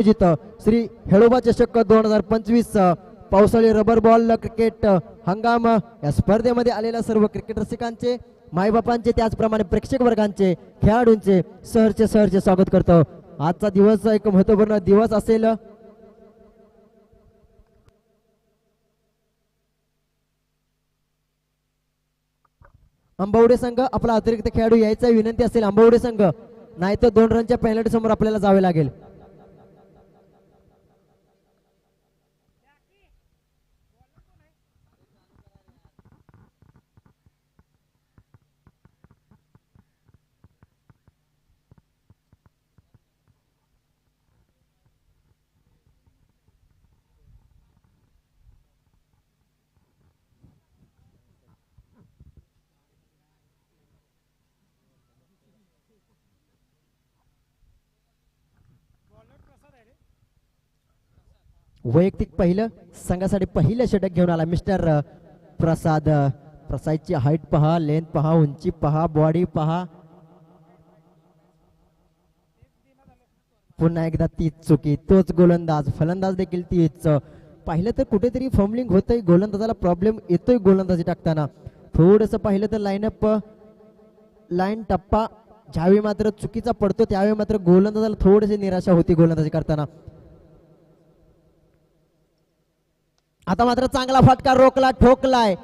आयोजित श्री हेळोबा चषक दोन हजार पंचवीस पावसाळी रबर बॉल क्रिकेट हंगाम या स्पर्धेमध्ये आलेल्या सर्व क्रिकेट रसिकांचे मायबापांचे त्याचप्रमाणे प्रेक्षक वर्गांचे खेळाडूंचे सहरचे सहरचे स्वागत करतो. आजचा दिवस एक महत्त्वपूर्ण दिवस असेल. अंबावडे संघ आपला अतिरिक्त खेळाडू यायचा विनंती असेल अंबावडे संघ. नाही तर दोन रनच्या पेनल्टी समोर आपल्याला जावे लागेल. वैयक्तिक पहिलं संघासाठी पहिलं षटक घेऊन आला मिस्टर प्रसाद. प्रसादची हाईट पहा लेंथ पहा उंची पहा बॉडी पहा. पुन्हा एकदा तीच चुकी तोच गोलंदाज. फलंदाज देखील तीच. पाहिलं तर कुठेतरी फॉर्मलिंग होतंय गोलंदाजाला प्रॉब्लेम येतोय गोलंदाजी टाकताना. थोडंसं पाहिलं तर लाईनअप लाईन टप्पा. ज्यावेळी मात्र चुकीचा पडतो त्यावेळी मात्र गोलंदाजाला थोडीशी निराशा होती गोलंदाजी करताना. आता मात्र चांगला फटका रोखला ठोकलाय.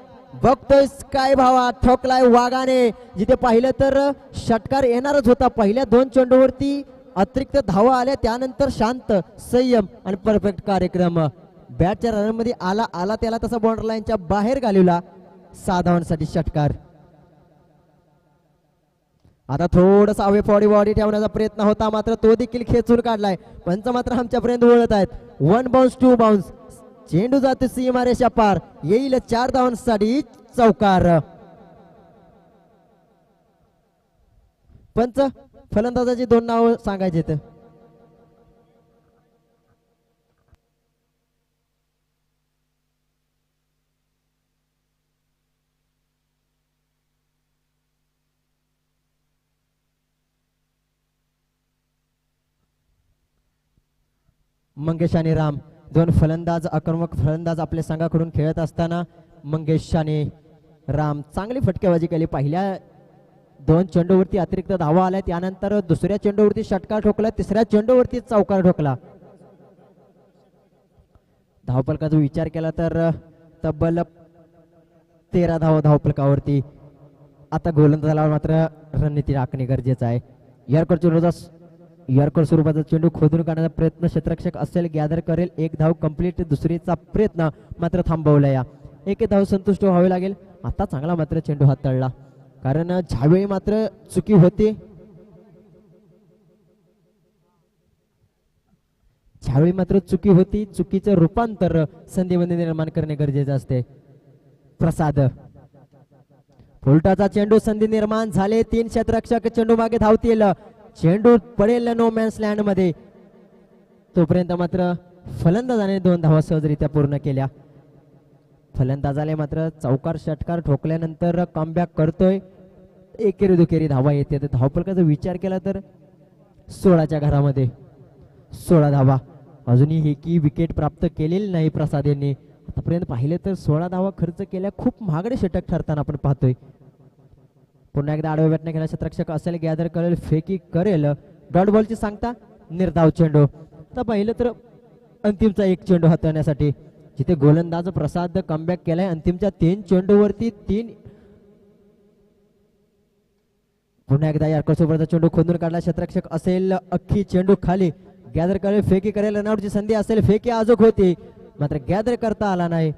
बघतोय काय भावा ठोकलाय वाघाने. जिथे पाहिलं तर षटकार येणारच होता. पहिल्या दोन चेंडूवरती अतिरिक्त धावा आल्या त्यानंतर शांत संयम आणि परफेक्ट कार्यक्रम. बॅटच्या रनमध्ये आला आला त्याला तसा बॉर्डर लाईनच्या बाहेर घालवला साधावांसाठी षटकार. आता थोडस अवे फॉडी बॉडी ठेवण्याचा प्रयत्न होता मात्र तो देखील खेचून काढलाय. पंच मात्र आमच्यापर्यंत वळत आहेत. वन बाउन्स टू बाउन्स चेंडू जातो सीमारेषा पार येईल चार धावांसाठी चौकार. पंच फलंदाजाची दोन नाव सांगायचे तर मंगेश आणि राम. दोन फलंदाज आक्रमक फलंदाज आपल्या संघाकडून खेळत असताना मंगेश शाने राम चांगली फटकेबाजी केली. पहिल्या दोन चेंडूवरती अतिरिक्त धावा आल्या. त्यानंतर दुसऱ्या चेंडूवरती षटकार ठोकला. तिसऱ्या चेंडूवरती चौकार ठोकला. धावपलकाचा विचार केला तर तब्बल तेरा धाव धावपलकावरती. आता गोलंदाजाला मात्र रणनीती राखणे गरजेचं आहे. यॉर्कर रोजा यॉर्कर स्वरूपाचा चेंडू खोदून काढण्याचा प्रयत्न क्षेत्रक्षक असेल गॅदर करेल. एक धाव कंप्लीट दुसरीचा प्रयत्न मात्र थांबवला या. एक धाव संतुष्ट व्हावे लागेल. आता चांगला मात्र चेंडू हाताळला कारण ज्यावेळी मात्र चुकी होती ज्यावेळी मात्र चुकी होती चुकीचं रूपांतर संधीमध्ये निर्माण करणे गरजेचे असते. प्रसाद. फुलटाचा चेंडू संधी निर्माण झाले. तीन क्षेत्ररक्षक चेंडू मागे धावतील. चेंडू पडेल नो मॅन्स लँडमध्ये. तोपर्यंत मात्र फलंदाजाने दोन धावा सहजरित्या पूर्ण केल्या. फलंदाजाने मात्र चौकार षटकार ठोकल्यानंतर कमबॅक करतोय. एकेरी दुकेरी धावा येते. तर धावपलकाचा विचार केला तर सोळाच्या घरामध्ये. सोळा धावा. अजूनही हे की विकेट प्राप्त केलेली नाही प्रसाद यांनी. आतापर्यंत पाहिले तर सोळा धावा खर्च केल्या. खूप महागडे षटक ठरताना आपण पाहतोय. पुन्हा एकदा आडव्या बॅटने गेला क्षेत्ररक्षक असेल गॅदर करेल फेकी करेल. डॉट बॉलची सांगता निर्धाव चेंडू. तर पाहिलं तर अंतिमचा एक चेंडू हाताळण्यासाठी. जिथे गोलंदाज प्रसाद कमबॅक केलाय अंतिमच्या तीन चेंडूवरती तीन पुन्हा एकदा यार्करसोबतचा चेंडू खोदून काढला. क्षेत्रक्षक असेल अख्खी चेंडू खाली. गॅदर करेल फेकी करेल रनआउटची संधी असेल फेकी अजूक होती. मात्र गॅदर करता आला नाही.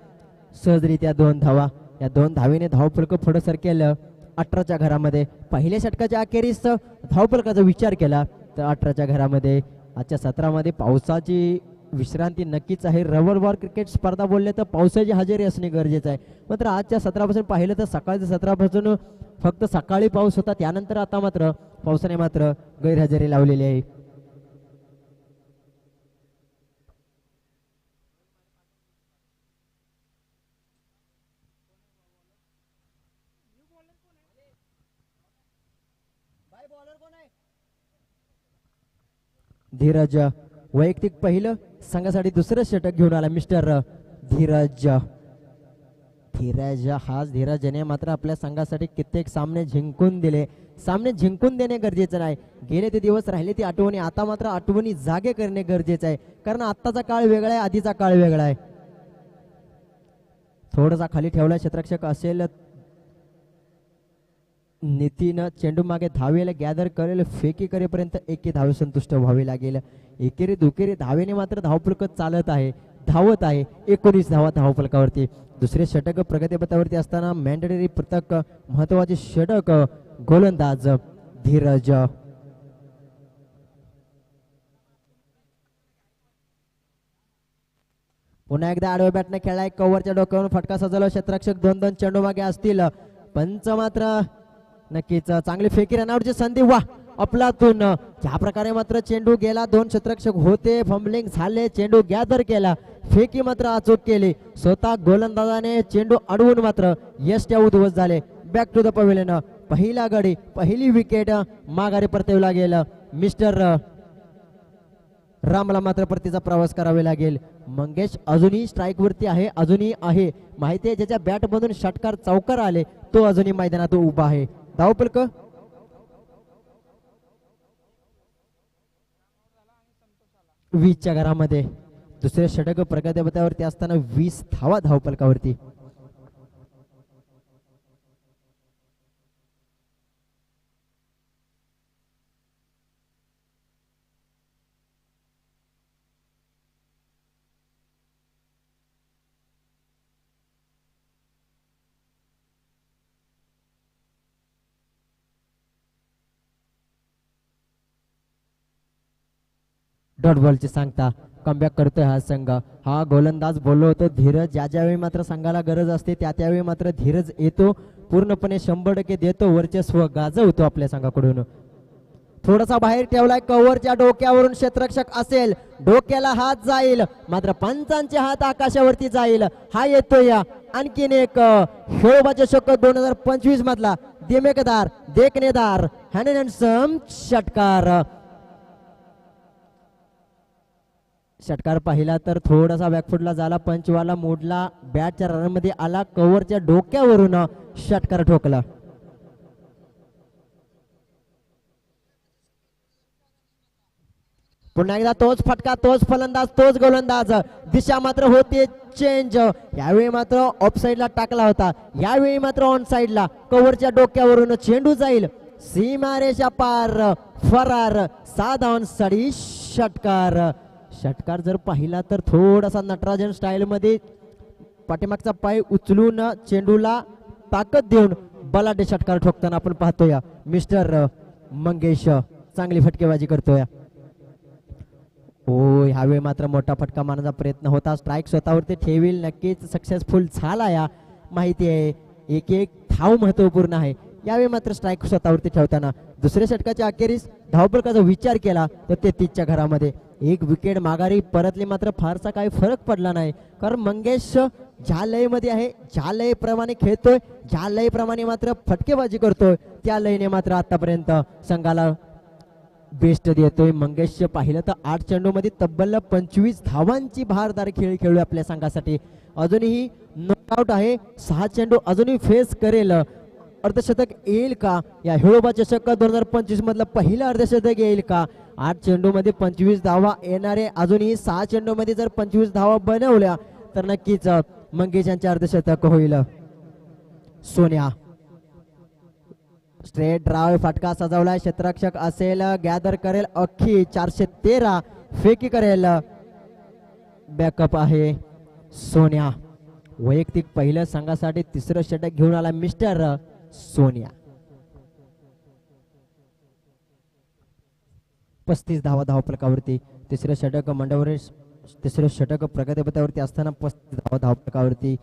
सहजरित्या दोन धावा. या दोन धावेने धावफलक पुढे सरकेल. अठराच्या घरामध्ये. पहिल्या षटकाच्या अखेरीस धावपलकाचा विचार केला तर अठराच्या घरामध्ये आजच्या सत्रामध्ये पावसाची विश्रांती नक्कीच आहे. रबर बॉल क्रिकेट स्पर्धा बोलले तर पावसाची हजेरी असणे गरजेचं आहे. मात्र आजच्या सत्रापासून पाहिलं तर सकाळच्या सत्रापासून फक्त सकाळी पाऊस होता त्यानंतर आता मात्र पावसाने मात्र गैरहजेरी लावलेली आहे. धीरज. वैयक्तिक पहिलं संघासाठी दुसरं षटक घेऊन आला मिस्टर धीरज. धीरज हाच धीरजने मात्र आपल्या संघासाठी कित्येक सामने जिंकून दिले. सामने जिंकून देणे गरजेचं नाही. गेले ते दिवस राहिले ती आठवणी. आता मात्र आठवणी जागे करणे गरजेचं आहे. कारण आत्ताचा काळ वेगळा आहे आधीचा काळ वेगळा आहे. थोडासा खाली ठेवला क्षेत्रक्षक असेल नितीन चेंडू मागे धावेला गॅदर करेल फेकी करेपर्यंत एके धावे संतुष्ट व्हावे लागेल. एकेरी दुकेरी धावेने मात्र धावफलक चालत आहे धावत आहे एकोणीस धावा धावफलकावरती. दुसरे षटक प्रगतीपथावरती असताना मॅन्डेटरी पृथक महत्त्वाचे षटक गोलंदाज धीरज. पुन्हा एकदा आडव्या बॅटने खेळलाय कव्हरच्या डोक्यावरून फटका सजवला क्षेत्ररक्षक दोन दोन चेंडू मागे असतील. पंच मात्र नक्कीच चांगली फेकी रनआउटची संधी वा अपलातून ज्या प्रकारे मात्र चेंडू गेला दोन क्षेत्रक्षक होते फंबलिंग झाले चेंडू गॅदर केला फेकी मात्र अचूक केली. स्वतः गोलंदाजाने चेंडू अडवून मात्र यष्ट्या उद्ध्वस्त झाले. बॅक टू द पवेलन पहिला गडी पहिली विकेट माघारी परतवला लागेल. मिस्टर रामला मात्र परतीचा प्रवास करावा लागेल. मंगेश अजूनही स्ट्राईक वरती आहे अजूनही आहे. माहिती आहे ज्याच्या बॅट मधून षटकार चौकार आले तो अजूनही मैदानात उभा आहे. धावपलक वीसच्या घरामध्ये दुसरे षटक प्रगतीपथावरती असताना वीस धावा धावपलकावरती डॉट बॉलची सांगता. कमबॅक करतोय हा संघ. हा गोलंदाज बोललो होतो धीरज. ज्या ज्यावेळी मात्र संघाला गरज असते त्या त्यावेळी मात्र धीरज येतो. पूर्णपणे शंभर टक्के देतो. वर्चस्व गाजवतो आपल्या संघाकडून. थोडासा बाहेर ठेवलाय. कव्हरच्या डोक्यावरून क्षेत्ररक्षक असेल. डोक्याला हात जाईल. मात्र पंचांचे हात आकाशावरती जाईल. हा येतोय आणखीन एक खेळोबाचे शक दोन हजार पंचवीस मधला. दिमेकदार देखणेदार हॅन्ड सम षटकार. षटकार पाहिला तर थोडासा बॅकफुटला झाला. पंचवाला मोडला. बॅटच्या रनमध्ये आला. कव्हरच्या डोक्यावरून षटकार ठोकला. पुन्हा एकदा तोच फटका तोच फलंदाज तोच गोलंदाज. दिशा मात्र होते चेंज यावेळी मात्र ऑफ साईडला टाकला होता. यावेळी मात्र ऑन साईडला कव्हरच्या डोक्यावरून चेंडू जाईल. सीमारेषा पार. फरार. साधा ऑन साडी षटकार. षटकार जर पाहिला तर थोडासा नटराजन स्टाईलमध्ये पाठीमागचा पाय उचलून चेंडूला ताकद देऊन बलाढ्य षटकार ठोकताना आपण पाहतोय. मिस्टर मंगेश चांगली फटकेबाजी करतोय. हो ह्यावेळी मात्र मोठा फटका मारण्याचा प्रयत्न होता. स्ट्राईक स्वतःवरती ठेवील नक्कीच सक्सेसफुल झाला या माहिती आहे एक एक धाव महत्त्वपूर्ण आहे. यावेळी मात्र स्ट्राईक स्वतःवरती ठेवताना दुसऱ्या षटकाच्या अखेरीस धावपळकाचा विचार केला तर तेहतीसच्या घरामध्ये एक विकेट माघारी परतली मात्र फारसा काही फरक पडला नाही. कारण मंगेश ज्या लयमध्ये आहे. ज्या लयप्रमाणे खेळतोय. ज्या लयप्रमाणे मात्र फटकेबाजी करतोय. त्या लयने मात्र आतापर्यंत संघाला बेस्ट देतोय मंगेश. पाहिलं तर आठ चेंडूमध्ये तब्बल पंचवीस धावांची भारदार खेळ खेळू आपल्या संघासाठी. अजूनही नॉकआउट आहे. सहा चेंडू अजूनही फेस करेल. अर्धशतक येईल का? या हिळोबा चषक दोन हजार पंचवीस मधलं पहिलं अर्धशतक येईल का? आठ चेंडू मध्ये पंचवीस धावा येणारे. अजूनही सहा चेंडू मध्ये जर पंचवीस धावा बनवल्या तर नक्कीच मंगेश यांचे अर्धशतक होईल. सोन्या. स्ट्रेट ड्राव फटका सजवलाय. क्षेत्ररक्षक असेल गॅदर करेल अख्खी चारशे तेरा फेकी करेल. बॅकअप आहे सोन्या. वैयक्तिक पहिल्या संघासाठी तिसरं षटक घेऊन आला मिस्टर सोनिया. पस्तीस धावा धावफलकावरती तिसरं षटक मंडळावर तिसरं षटक प्रगतीपथावरती असताना पस्तीस धावा धावफलकावरती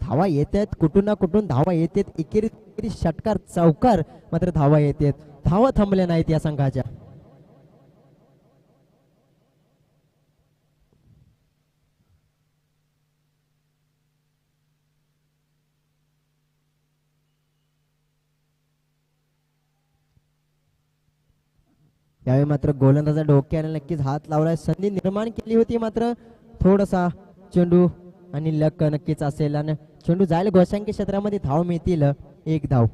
धावा येत आहेत कुठून ना कुठून धावा येतात आहेत एकेरी षटकार चौकार मात्र धावा येतात धावा थांबल्या नाहीत या संघाच्या. यावेळी मात्र गोलंदाजा डोक्याने नक्कीच हात लावलाय. संधी निर्माण केली होती मात्र थोडासा चेंडू आणि लक नक्कीच असेल. आणि चेंडू जायला गोशांकी क्षेत्रामध्ये धाव मिळतील. एक धाव.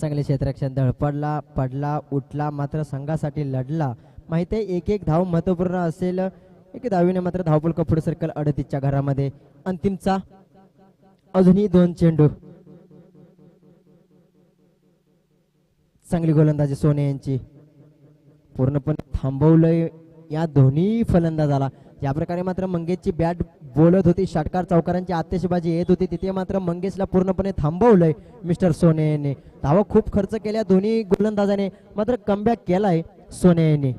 चांगले क्षेत्ररक्षण धडपडला पडला उठला मात्र संघासाठी लढला. माहिती आहे एक एक धाव महत्त्वपूर्ण असेल. एक धावीने मात्र धावपूल कपूर सर्कल अडतीसच्या घरामध्ये. अंतिमचा अजूनही दोन चेंडू. चांगली गोलंदाजी सोने यांची. पूर्णपणे थांबवलंय. या दोन्ही फलंदाजाला. या प्रकारे मात्र मंगेशची बॅट बोलत होती. षटकार चौकारांची आतिषबाजी येत होती. तिथे मात्र मंगेशला पूर्णपणे थांबवलंय मिस्टर सोने यांनी धावा खूप खर्च केल्या. दोन्ही गोलंदाजाने मात्र कमबॅक केलाय सोने यांनी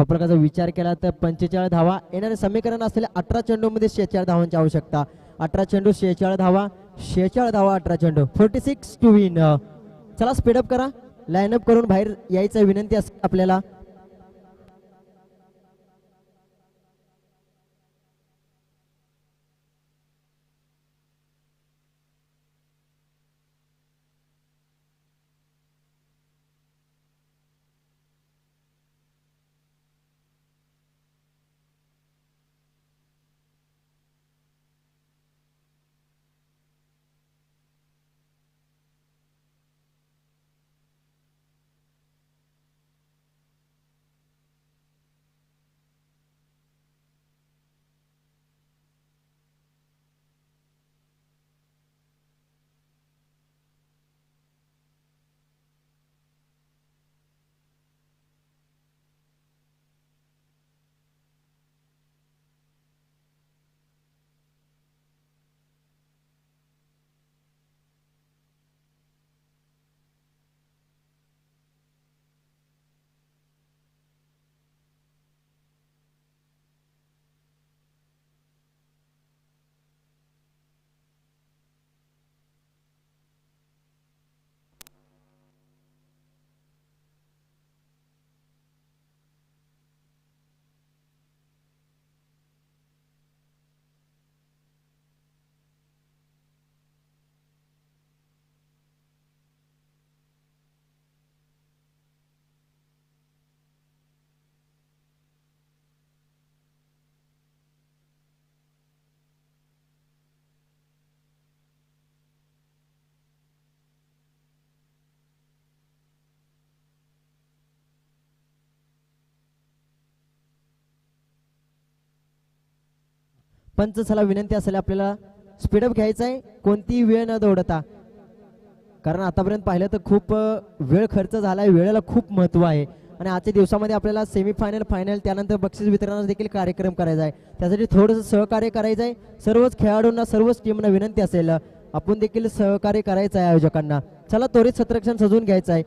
धावफलकाचा विचार केला तर पंचेचाळीस धावा येणारे समीकरण असलेल्या अठरा चेंडूमध्ये शेहेचाळीस धावांची आवश्यकता. अठरा चेंडू शेहेचाळीस धावा शेहेचाळीस धावा अठरा चेंडू. फोर्टी सिक्स टू विन चला स्पीडअप करा. लाईनअप करून बाहेर यायचं विनंती असते आपल्याला. पंच चला विनंती असेल आपल्याला स्पीडअप घ्यायचा आहे कोणतीही वेळ न दौडता. कारण आतापर्यंत पाहिलं तर खूप वेळ खर्च झाला आहे वेळेला खूप महत्त्व आहे. आणि आजच्या दिवसामध्ये आपल्याला सेमीफायनल फायनल त्यानंतर बक्षीस वितरणाचा देखील कार्यक्रम करायचा आहे. त्यासाठी थोडंसं सहकार्य करायचं आहे. सर्वच खेळाडूंना सर्वच टीमना विनंती असेल. आपण देखील सहकार्य करायचं आहे आयोजकांना. चला त्वरित सत्रक्षण सजवून घ्यायचं आहे.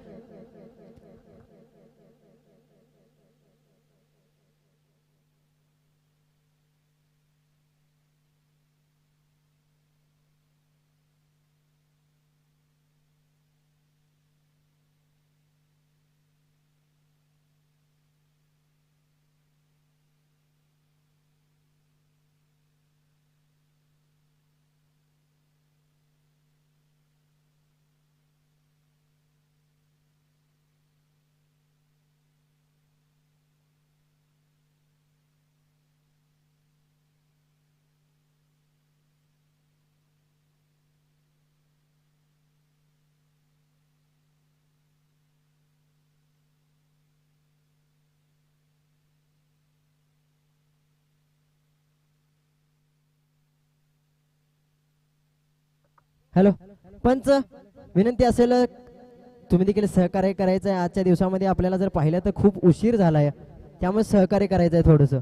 हॅलो. पंच विनंती असेल तुम्ही देखील सहकार्य करायचं आहे आजच्या दिवसामध्ये आपल्याला जर पाहिलं तर खूप उशीर झालाय. त्यामुळे सहकार्य करायचं आहे थोडंसं.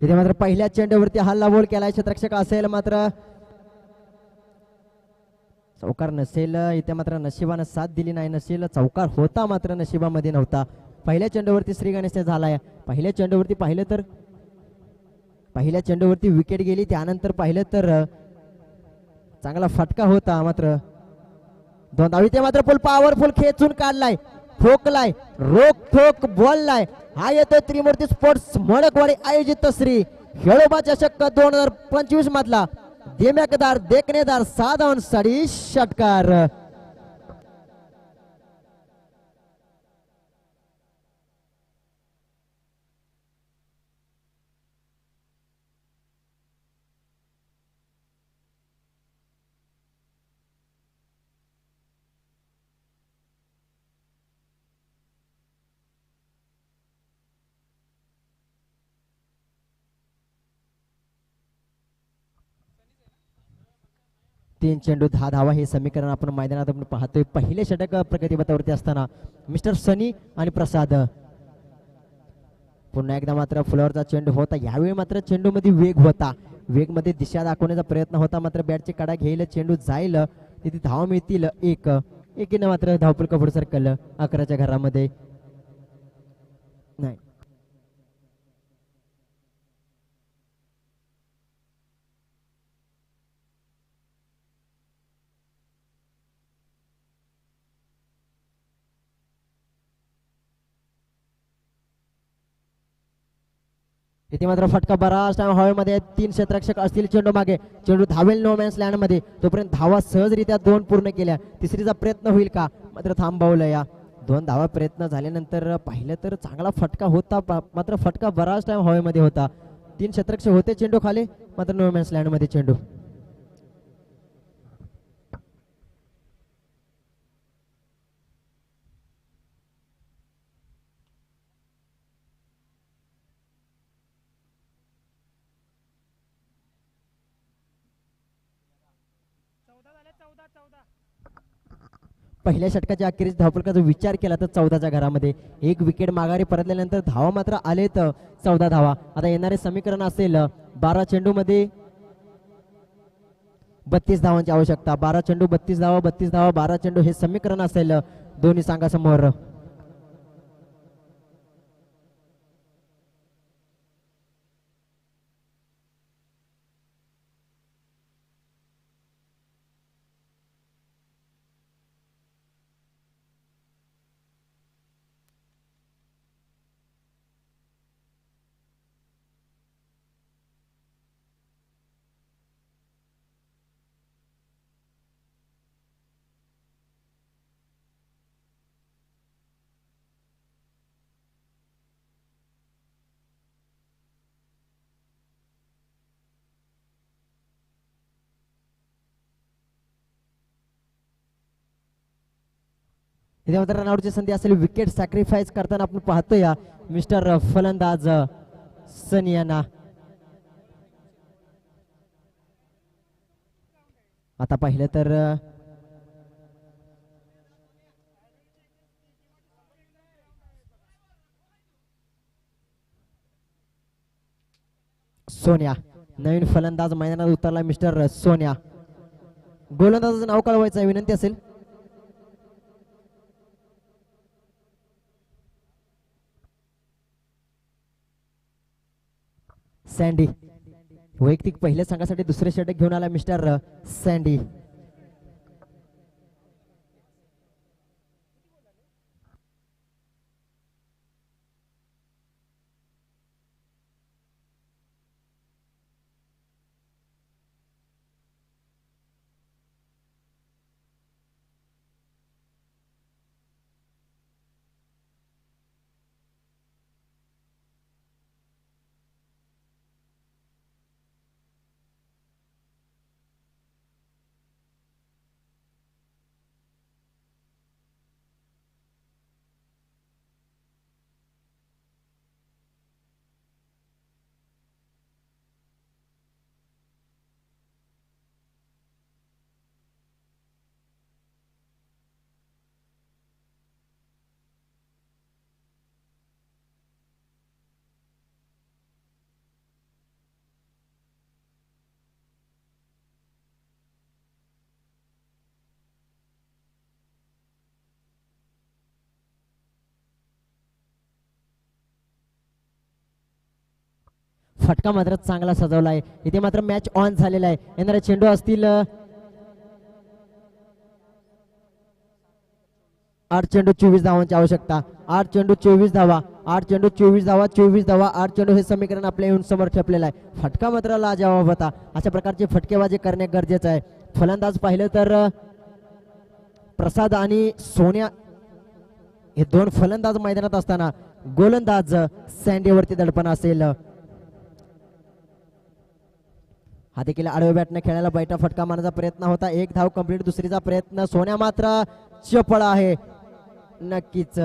इथे मात्र पहिल्या चेंडूवरती हल्ला बोल केलाय क्षेत्रक्षक असेल मात्र. चौकार नसेल इथे मात्र नशिबानं साथ दिली नाही नसेल चौकार होता मात्र नशिबामध्ये नव्हता. पहिल्या चेंडूवरती श्री गणेश झालाय. पहिल्या चेंडूवरती पाहिलं तर पहिल्या चेंडूवरती विकेट गेली त्यानंतर पाहिलं तर चांगला फटका होता मात्र. दोन धावी ते मात्र फुल पॉवरफुल खेचून काढलाय. ठोकलाय रोख ठोक बोललाय. हा येतोय त्रिमूर्ती स्पोर्ट्स मडकवाडी आयोजित श्री खेळोबा चषक दोन हजार पंचवीस मधला. धीम्याकदार देखणेदार साधावन साडी षटकार. तीन चेंडू दहा धावा हे समीकरण आपण मैदानात आपण पाहतोय. पहिले षटक प्रगतीपथावरती असताना मिस्टर सनी आणि प्रसाद. पुन्हा एकदा मात्र फुलावरचा चेंडू होता. यावेळी मात्र चेंडू मध्ये वेग होता. वेगमध्ये दिशा दाखवण्याचा प्रयत्न होता. मात्र बॅटची कडा घेईल चेंडू जाईल. तिथे धाव मिळतील. एक. एकीनं मात्र धावपुल कपूर सरकल अकराच्या घरामध्ये. नाही. इथे मात्र फटका बराच टाइम हवेमध्ये तीन क्षेत्रक्षक असतील चेंडू मागे. चेंडू धावेल नो मॅन्स लँडमध्ये. तोपर्यंत धावा सहजरित्या दोन पूर्ण केल्या तिसरीचा प्रयत्न होईल का? मात्र थांबवलं या. दोन धावा प्रयत्न झाल्यानंतर पाहिलं तर चांगला फटका होता मात्र फटका बराच टाइम हवेमध्ये होता. तीन क्षेत्रक्षक होते चेंडू खाली मात्र नो मॅन्स लँडमध्ये चेंडू. पहिल्या षटकाच्या अखेरीस धावफलकाचा विचार केला तर चौदाच्या घरामध्ये. एक विकेट माघारी परतल्यानंतर धावा मात्र आलेत चौदा धावा. आता येणारे समीकरण असेल बारा चेंडूमध्ये बत्तीस धावांची आवश्यकता. बारा चेंडू बत्तीस धावा बत्तीस धावा बारा चेंडू हे समीकरण असेल दोन्ही संघासमोर. इथे रनआउटची संधी असेल विकेट सॅक्रिफाईस करताना आपण पाहतो या मिस्टर फलंदाज सनियाना. आता पाहिलं तर सोन्या नवीन फलंदाज मैदानात उतरला मिस्टर सोन्या. गोलंदाजाचं नाव कळवायचं विनंती असेल. सँडी वैयक्तिक पहिल्या संघासाठी दुसरे षटक घेऊन आला मिस्टर सँडी फटका मात्र चांगला सजवला आहे इथे मात्र मॅच ऑन झालेला आहे येणारे चेंडू असतील आठ चेंडू चोवीस धावांची आवश्यकता. आठ चेंडू चोवीस धावा. आठ चेंडू चोवीस धावा चोवीस धावा आठ चेंडू हे समीकरण आपल्या येऊन समोर ठेपलेलं आहे. फटका मात्र लाजवाब होता. अशा प्रकारची फटकेबाजी करणे गरजेचं आहे. फलंदाज पाहिलं तर प्रसाद आणि सोन्या हे दोन फलंदाज मैदानात असताना गोलंदाज सँडीवरती दडपण असेल. हा देखील आडव्या बॅटनं खेळायला बैठा फटका मारण्याचा प्रयत्न होता. एक धाव कंप्लीट दुसरीचा प्रयत्न. सोन्या मात्र चपळ आहे. नक्कीच.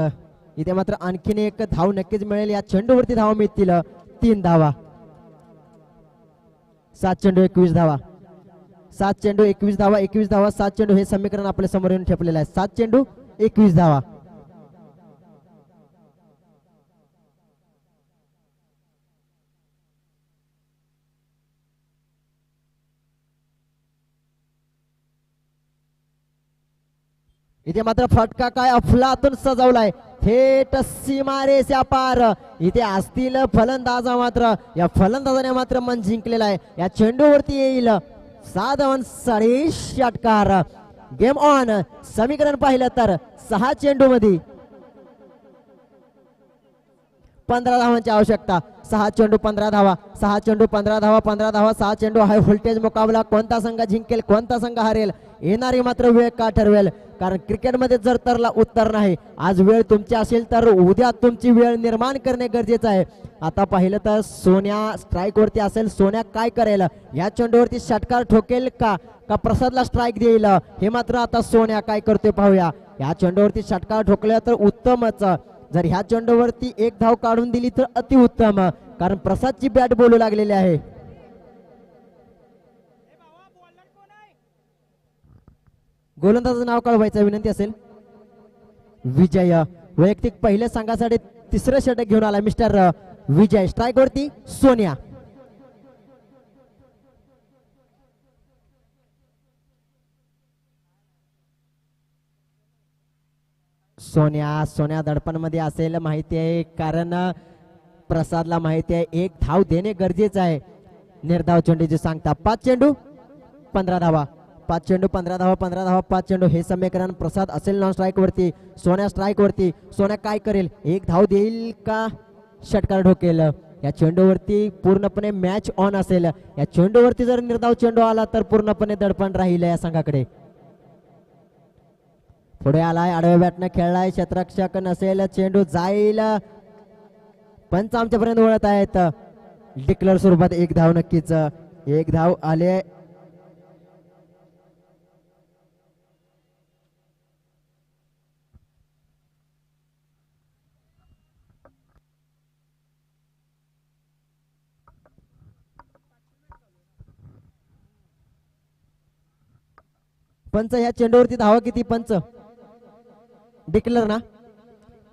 इथे मात्र आणखीन एक धाव नक्कीच मिळेल. या चेंडूवरती धावा मिळतील. तीन धावा. सात चेंडू एकवीस धावा. सात चेंडू एकवीस धावा एकवीस धावा. सात चेंडू हे समीकरण आपल्यासमोर येऊन ठेपलेलं आहे. सात चेंडू एकवीस धावा. इथे मात्र फटका काय अफलातून सजवलाय. थेट सीमारेच्या पार इथे असतील फलंदाजा मात्र. या फलंदाजाने मात्र मन जिंकलेला आहे. या चेंडूवरती येईल साधारण साडे षटकार. गेम ऑन समीकरण पाहिलं तर सहा चेंडू मध्ये पंधरा धावांची आवश्यकता. सहा चेंडू पंधरा धावा. सहा चेंडू पंधरा धावा पंधरा धावा सहा चेंडू हाय व्होल्टेज मुकाबला. कोणता संघ जिंकेल कोणता संघ हरेल येणारी मात्र वेळ का ठरवेल? कारण क्रिकेटमध्ये जर तरला उत्तर नाही आज वेळ तुमची असेल तर उद्या तुमची वेळ निर्माण करणे गरजेचं आहे. आता पाहिलं तर सोन्या स्ट्राईक वरती असेल सोन्या काय करेल? या चेंडूवरती षटकार ठोकेल का? का प्रसादला स्ट्राईक देईल? हे मात्र आता सोन्या काय करतोय पाहूया. या चेंडूवरती षटकार ठोकल्या तर उत्तमच. जर ह्या चेंडूवरती एक धाव काढून दिली तर अतिउत्तम कारण प्रसादची बॅट बोलू लागलेली आहे. गोलंदाजाचं नाव कळवायचं विनंती असेल. विजय वैयक्तिक पहिल्या संघासाठी तिसरं षटक घेऊन आला मिस्टर विजय. स्ट्राईक वरती सोनिया. सोन्या सोन्या दडपणमध्ये असेल माहिती आहे कारण प्रसादला माहिती आहे एक धाव देणे गरजेचं आहे. निर्धाव चेंडूची सांगता पाच चेंडू पंधरा धावा. पाच चेंडू पंधरा धावा पंधरा धावा पाच चेंडू. हे समीकरण प्रसाद असेल नॉन स्ट्राईक वरती. सोन्या स्ट्राईक वरती. सोन्या काय करेल? एक धाव देईल का? षटकार ढोकेल. या चेंडूवरती पूर्णपणे मॅच ऑन असेल. या चेंडूवरती जर निर्धाव चेंडू आला तर पूर्णपणे दडपण राहील या संघाकडे. पुढे आलाय आडव्या बॅटनं खेळलाय क्षेत्रक्षक नसेल चेंडू जाईल. पंच आमच्यापर्यंत वळत आहेत. डिक्लर स्वरूपात एक धाव नक्कीच. एक धाव आले. पंच या चेंडूवरती धावा किती पंच? डिक्लर ना?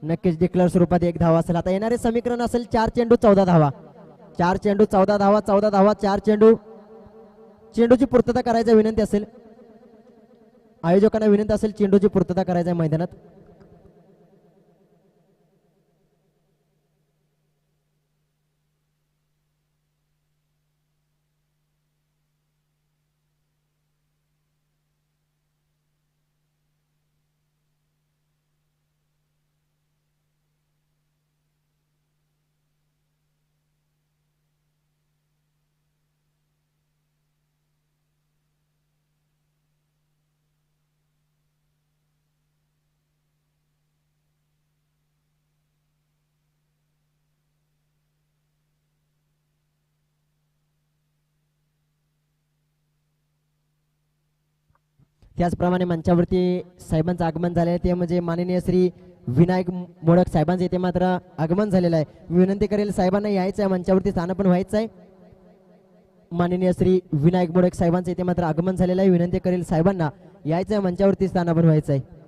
नक्कीच डिक्लर स्वरूपात एक धावा असेल. आता येणारे समीकरण असेल चार चेंडू चौदा धावा. चार चेंडू चौदा धावा चौदा धावा चार चेंडू. चेंडूची पूर्तता करायची विनंती असेल. आयोजकांना विनंती असेल चेंडूची पूर्तता करायचा आहे मैदानात. त्याचप्रमाणे मंचावरती साहेबांचं आगमन झालं आहे ते म्हणजे माननीय श्री विनायक मोडक साहेबांचं इथे मात्र आगमन झालेलं आहे. मी विनंती करेल साहेबांना यायचं आहे मंचावरती स्थान पण व्हायचं आहे माननीय श्री विनायक मोडक साहेबांचं इथे मात्र आगमन झालेलं आहे. विनंती करेल साहेबांना यायचं आहे मंचावरती स्थान पण व्हायचं आहे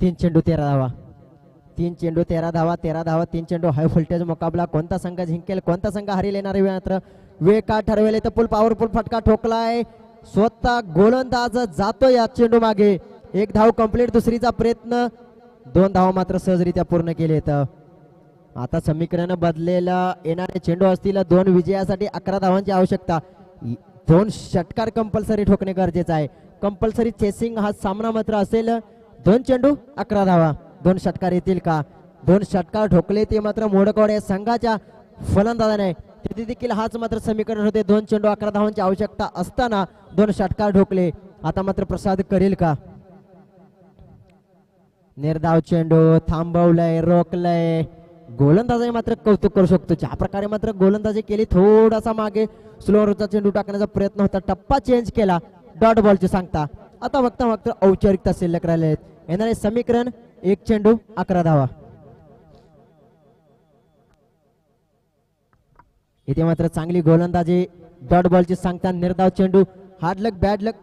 तीन चेंडू तेरा धावा. तीन चेंडू तेरा धावा तेरा धावा तीन चेंडू. हाय व्होल्टेज मुकाबला. कोणता संघ जिंकेल कोणता संघ हरेल येणारे मात्र? वेळ का ठरवेल तर पुल पॉवरफुल फटका ठोकलाय. स्वतः गोलंदाज जातो या चेंडू मागे. एक धाव कंप्लीट दुसरीचा प्रयत्न. दोन धाव मात्र सहजरित्या पूर्ण केले तर आता समीकरण बदलेलं येणारे चेंडू असतील दोन विजयासाठी अकरा धावांची आवश्यकता. दोन षटकार कंपल्सरी ठोकणे गरजेचं आहे. कंपल्सरी चेसिंग हा सामना मात्र असेल. दोन चेंडू अकरा धावा. दोन षटकार येतील का? दोन षटकार ठोकले ते मात्र मोडकवाड या संघाच्या फलंदाजाने. तिथे देखील हाच मात्र समीकरण होते. दोन चेंडू अकरा धावांची आवश्यकता असताना दोन षटकार ठोकले. आता मात्र प्रसाद करेल का? निर्धाव चेंडू थांबवलंय रोखलंय. गोलंदाजाने मात्र कौतुक करू शकतो. ज्या प्रकारे मात्र गोलंदाजी केली थोडासा मागे स्लोवरचा चेंडू टाकण्याचा प्रयत्न होता. टप्पा चेंज केला. डॉट बॉलची सांगता. आता फक्त मात्र औपचारिकता शिल्लक राहिले आहेत येणारे समीकरण एक चेंडू अकरा धावा. इथे मात्र चांगली गोलंदाजी डॉट बॉलची सांगता निर्धाव चेंडू हार्ड लक बॅड लक.